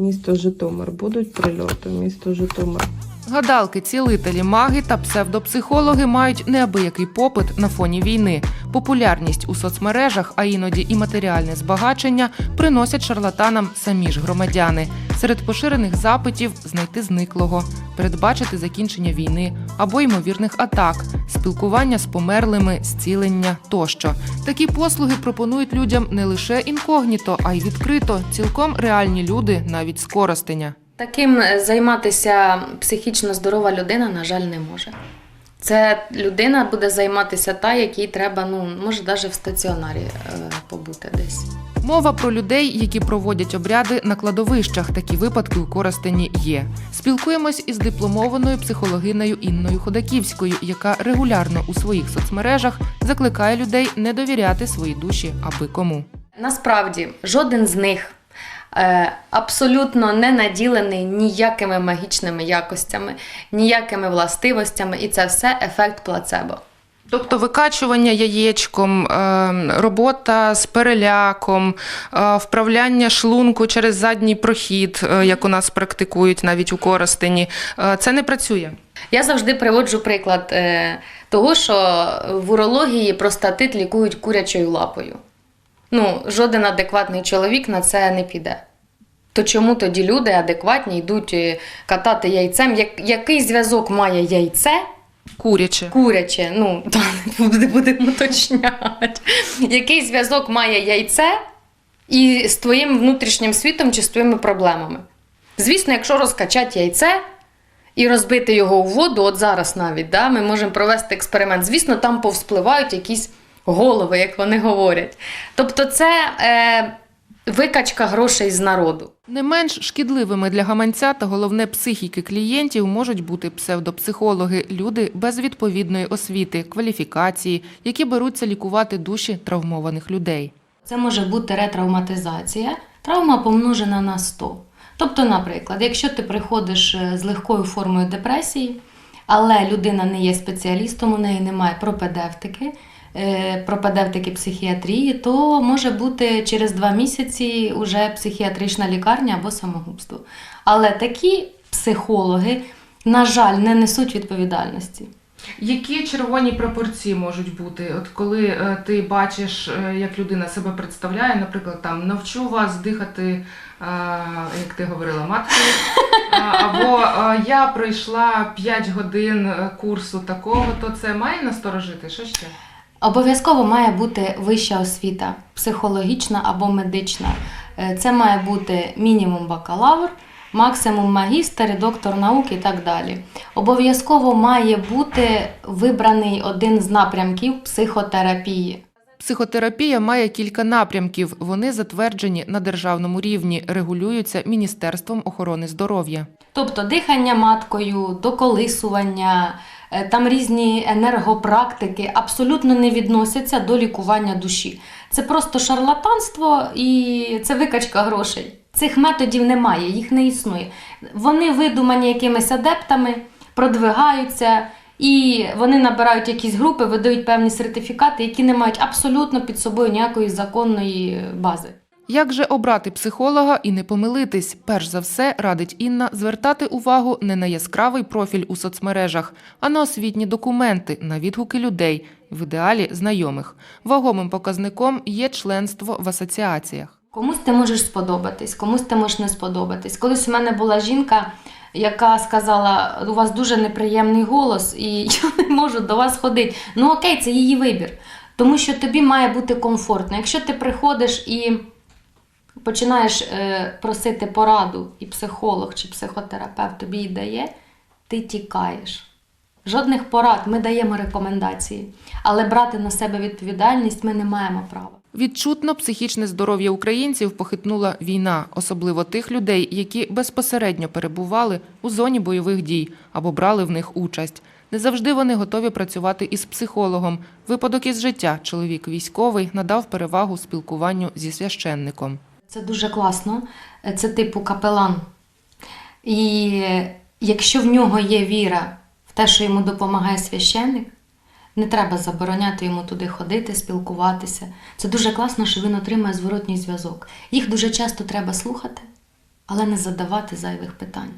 Місто Житомир. Будуть прильоти. Місто Житомир. Гадалки, цілителі, маги та псевдопсихологи мають неабиякий попит на фоні війни. Популярність у соцмережах, а іноді і матеріальне збагачення приносять шарлатанам самі ж громадяни. Серед поширених запитів знайти зниклого, передбачити закінчення війни або ймовірних атак, спілкування з померлими, зцілення тощо. Такі послуги пропонують людям не лише інкогніто, а й відкрито. Цілком реальні люди, навіть з. Таким е, займатися психічно здорова людина, на жаль, не може. Це людина буде займатися та, якій треба, ну, може, навіть в стаціонарі е, побути десь. Мова про людей, які проводять обряди на кладовищах. Такі випадки у Коростені є. Спілкуємось із дипломованою психологинею Інною Ходаківською, яка регулярно у своїх соцмережах закликає людей не довіряти свої душі аби кому. Насправді, жоден з них е, абсолютно не наділений ніякими магічними якостями, ніякими властивостями, і це все ефект плацебо. Тобто викачування яєчком, е, робота з переляком, е, вправляння шлунку через задній прохід, е, як у нас практикують навіть у Коростені, е, це не працює. Я завжди приводжу приклад того, що в урології простатит лікують курячою лапою. Ну, жоден адекватний чоловік на це не піде. То чому тоді люди адекватні йдуть катати яйцем? Який зв'язок має яйце Куряче. куряче? Ну, то не будемо уточняти. Який зв'язок має яйце і з твоїм внутрішнім світом чи з твоїми проблемами? Звісно, якщо розкачати яйце і розбити його у воду, от зараз навіть, да, ми можемо провести експеримент. Звісно, там повспливають якісь голови, як вони говорять. Тобто, це е, викачка грошей з народу. Не менш шкідливими для гаманця та головне психіки клієнтів можуть бути псевдопсихологи, люди без відповідної освіти, кваліфікації, які беруться лікувати душі травмованих людей. Це може бути ретравматизація, травма помножена на 100. Тобто, наприклад, якщо ти приходиш е, з легкою формою депресії, але людина не є спеціалістом, у неї немає пропедевтики, е, пропедевтики психіатрії, то може бути через два місяці вже психіатрична лікарня або самогубство. Але такі психологи, на жаль, не несуть відповідальності. Які червоні пропорції можуть бути? От коли е, ти бачиш, е, як людина себе представляє, наприклад, там навчу вас дихати, як ти говорила, маткою, або я пройшла 5 годин курсу такого, то це має насторожити? Що ще? Обов'язково має бути вища освіта, психологічна або медична. Е, Це має бути мінімум бакалавр, максимум магістр, доктор наук і так далі. Обов'язково має бути вибраний один з напрямків психотерапії. Психотерапія має кілька напрямків. Вони затверджені на державному рівні, регулюються Міністерством охорони здоров'я. Тобто дихання маткою, доколисування, е, там різні енергопрактики абсолютно не відносяться до лікування душі. Це просто шарлатанство і це викачка грошей. Цих методів немає, їх не існує. Вони видумані якимись адептами, продвигаються. І вони набирають якісь групи, видають певні сертифікати, які не мають абсолютно під собою ніякої законної бази. Як же обрати психолога і не помилитись? Перш за все, радить Інна звертати увагу не на яскравий профіль у соцмережах, а на освітні документи, на відгуки людей, в ідеалі знайомих. Вагомим показником є членство в асоціаціях. Комусь ти можеш сподобатись, комусь ти можеш не сподобатись. Колись у мене була жінка, яка сказала: у вас дуже неприємний голос, і я не можу до вас ходити. Ну окей, це її вибір. Тому що тобі має бути комфортно. Якщо ти приходиш і починаєш е, просити пораду, і психолог чи психотерапевт тобі її дає, ти тікаєш. Жодних порад, ми даємо рекомендації, але брати на себе відповідальність ми не маємо права. Відчутно психічне здоров'я українців похитнула війна, особливо тих людей, які безпосередньо перебували у зоні бойових дій або брали в них участь. Не завжди вони готові працювати із психологом. Випадок із життя чоловік військовий надав перевагу спілкуванню зі священником. Це дуже класно. Це типу капелан. І якщо в нього є віра в те, що йому допомагає священник, не треба забороняти йому туди ходити, спілкуватися. Це дуже класно, що він отримує зворотній зв'язок. Їх дуже часто треба слухати, але не задавати зайвих питань.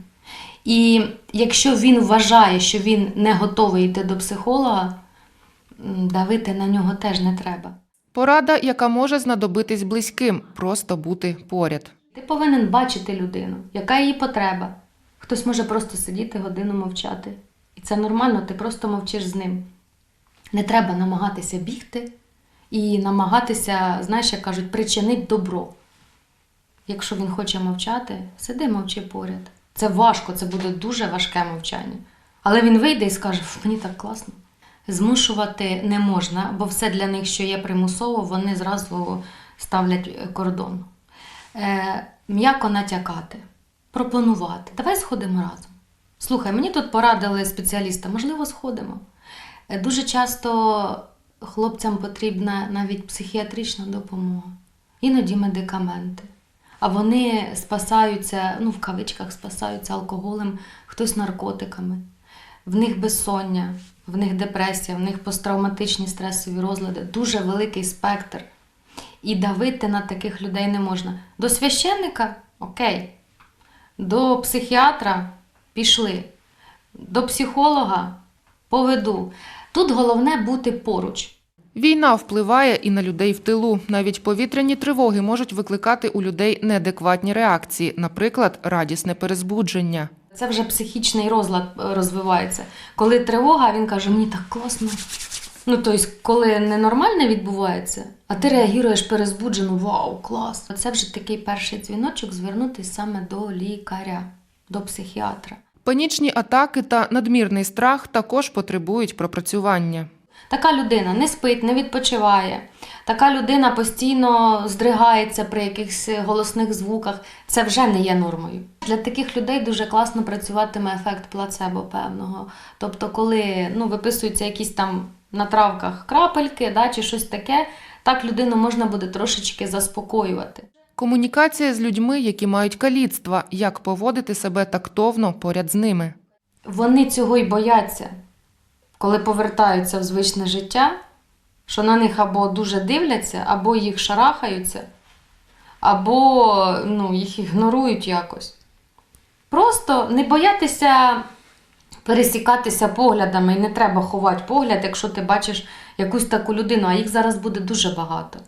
І якщо він вважає, що він не готовий йти до психолога, давити на нього теж не треба. Порада, яка може знадобитись близьким, просто бути поряд. Ти повинен бачити людину, яка її потреба. Хтось може просто сидіти годину мовчати. І це нормально, ти просто мовчиш з ним. Не треба намагатися бігти і намагатися, знаєш, як кажуть, причинити добро. Якщо він хоче мовчати, сиди мовчи поряд. Це важко, це буде дуже важке мовчання. Але він вийде і скаже: мені так класно. Змушувати не можна, бо все для них, що є примусово, вони зразу ставлять кордон. Е, м'яко натякати, пропонувати. Давай сходимо разом. Слухай, мені тут порадили спеціаліста, можливо, сходимо. Е, Дуже часто хлопцям потрібна навіть психіатрична допомога, іноді медикаменти. А вони спасаються, ну в кавичках спасаються алкоголем, хтось наркотиками. В них безсоння, в них депресія, в них посттравматичні стресові розлади, дуже великий спектр. І давити на таких людей не можна. До священника окей. До психіатра пішли. До психолога поведу. Тут головне бути поруч. Війна впливає і на людей в тилу. Навіть повітряні тривоги можуть викликати у людей неадекватні реакції, наприклад, радісне перезбудження. Це вже психічний розлад е, розвивається. Коли тривога, він каже, мені так класно. Ну, тобто, коли ненормальне відбувається, а ти реагуєш перезбуджено, вау, клас. Це вже такий перший дзвіночок звернутися саме до лікаря, до психіатра. Панічні атаки та надмірний страх також потребують пропрацювання. Така людина не спить, не відпочиває. Така людина постійно здригається при якихось голосних звуках. Це вже не є нормою. Для таких людей дуже класно працюватиме ефект плацебо певного. Тобто, коли ну, виписуються якісь там на травках крапельки да, чи щось таке, так людину можна буде трошечки заспокоювати. Комунікація з людьми, які мають каліцтва, як поводити себе тактовно поряд з ними. Вони цього й бояться, коли повертаються в звичне життя, що на них або дуже дивляться, або їх шарахаються, або ну, їх ігнорують якось. Просто не боятися пересікатися поглядами, і не треба ховати погляд, якщо ти бачиш якусь таку людину, а їх зараз буде дуже багато.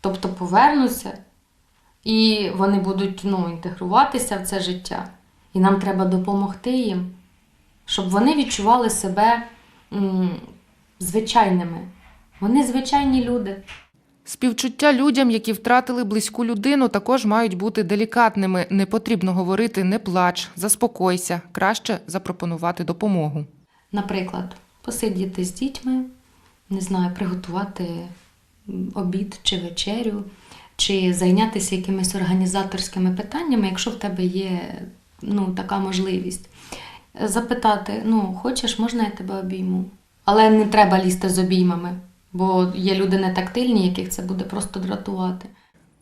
Тобто повернуться, і вони будуть ну, інтегруватися в це життя. І нам треба допомогти їм щоб вони відчували себе м, звичайними. Вони звичайні люди. Співчуття людям, які втратили близьку людину, також мають бути делікатними. Не потрібно говорити не плач, заспокойся, краще запропонувати допомогу. Наприклад, посидіти з дітьми, не знаю, приготувати обід чи вечерю, чи зайнятися якимись організаторськими питаннями, якщо в тебе є ну, така можливість. Запитати: ну, хочеш, можна я тебе обійму? Але не треба лізти з обіймами, бо є люди нетактильні, яких це буде просто дратувати.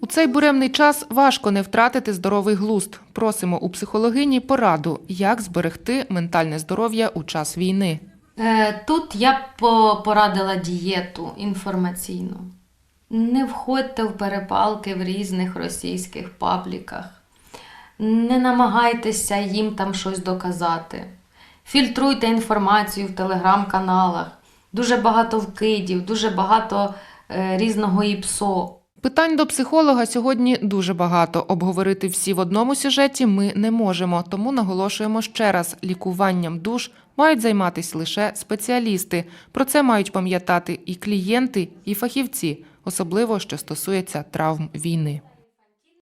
У цей буремний час важко не втратити здоровий глузд. Просимо у психологині пораду, як зберегти ментальне здоров'я у час війни. Е, Тут я б порадила дієту інформаційну. Не входьте в перепалки в різних російських пабліках. Не намагайтеся їм там щось доказати. Фільтруйте інформацію в телеграм-каналах. Дуже багато вкидів, дуже багато е, різного ІПСО. Питань до психолога сьогодні дуже багато. Обговорити всі в одному сюжеті ми не можемо, тому наголошуємо ще раз: лікуванням душ мають займатися лише спеціалісти. Про це мають пам'ятати і клієнти, і фахівці, особливо що стосується травм війни.